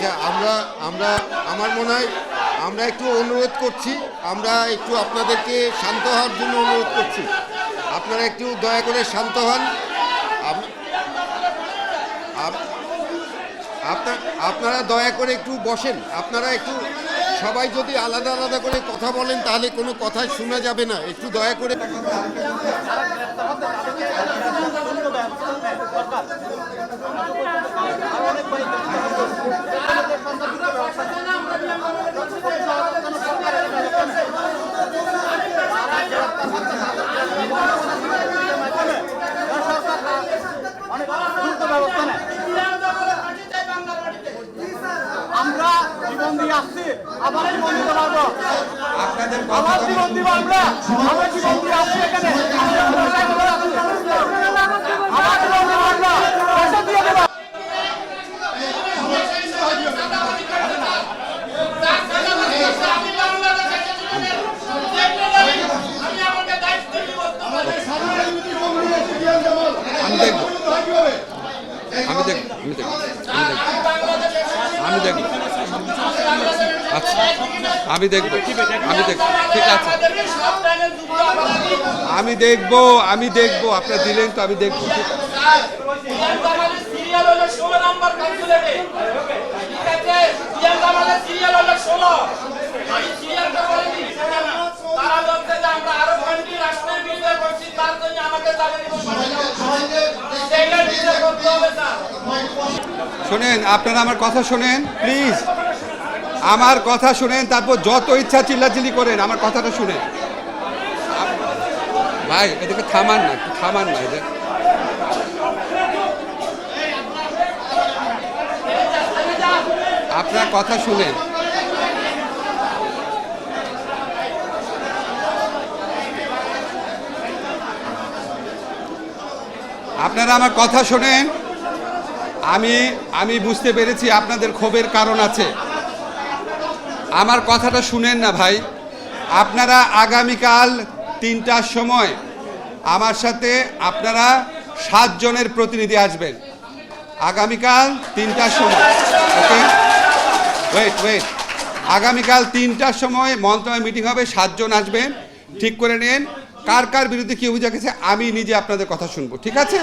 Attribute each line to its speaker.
Speaker 1: আচ্ছা আমরা আমরা, আমার মনে হয় আমরা একটু অনুরোধ করছি, আমরা একটু আপনাদেরকে শান্ত হওয়ার জন্য অনুরোধ করছি। আপনারা একটু দয়া করে শান্ত হন। আপ- আপ- আপনারা দয়া করে একটু বসেন। আপনারা একটু সবাই যদি আলাদা আলাদা করে কথা বলেন, তাহলে কোনো কথাই শোনা যাবে না। একটু দয়া করে
Speaker 2: জীবন দিয়ে আসছি। আবার জীবন দিতে পারব। আবার জীবন দিব আমরা। আমরা জীবন দিয়ে আসছি এখানে। আবার জীবন দিব আমরা পয়সা দিয়ে দেবো।
Speaker 3: আমি দেখব। আমি দেখব। আমি দেখব। আমি দেখব আচ্ছা আমি দেখব আমি দেখব ঠিক আছে আমি দেখব আমি দেখব আপনার দিলেন তো আমি দেখব
Speaker 4: আমাকে
Speaker 3: শোনেন, আপনারা আমার কথা শোনেন প্লিজ আমার কথা শুনেন, তারপর যত ইচ্ছা চিল্লাচিল্লি করেন, আমার কথাটা শুনেন। ভাই এদেরকে থামান না থামান না এদের আপনার কথা শুনেন। আপনারা আমার কথা শোনেন। আমি আমি বুঝতে পেরেছি আপনাদের ক্ষোভের কারণ আছে। আমার কথাটা শুনেন না ভাই। আপনারা আগামীকাল তিনটার সময় আমার সাথে আপনারা সাতজনের প্রতিনিধি আসবেন। আগামীকাল তিনটার সময়, ওকে? ওয়েট ওয়েট আগামীকাল তিনটার সময় মন্ত্রণালয় মিটিং হবে, সাতজন আসবেন। ঠিক করে নেন, কার কার বিরুদ্ধে কি অভিযোগ আছে, আমি নিজে আপনাদের কথা শুনব, ঠিক আছে?